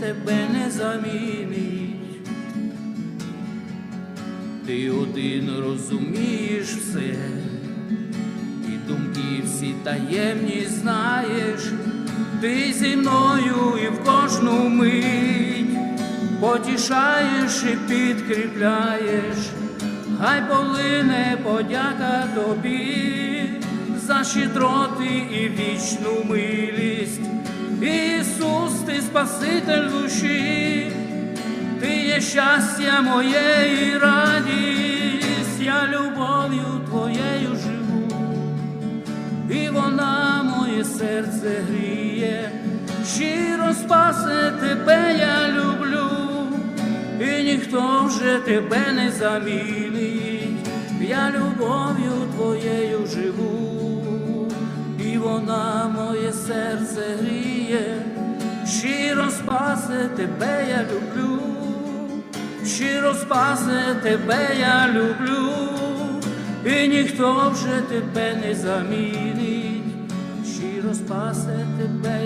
тебе не замінить. Ти один розумієш все, і думки всі таємні знаєш, ти зі мною і в кожну мить потішаєш і підкріпляєш, хай полине подяка тобі за щедроти і вічну милість. Ісус, ти Спаситель душі, ти є щастя моє і радість, я любов'ю твоєю живу, і вона моє серце гріє, щиро спасе тебе я люблю, і ніхто вже тебе не замінить, я любов'ю твоєю живу, спасе тебе я люблю, щиро спасе тебе я люблю, і ніхто вже тебе не замінить, щиро спасе тебе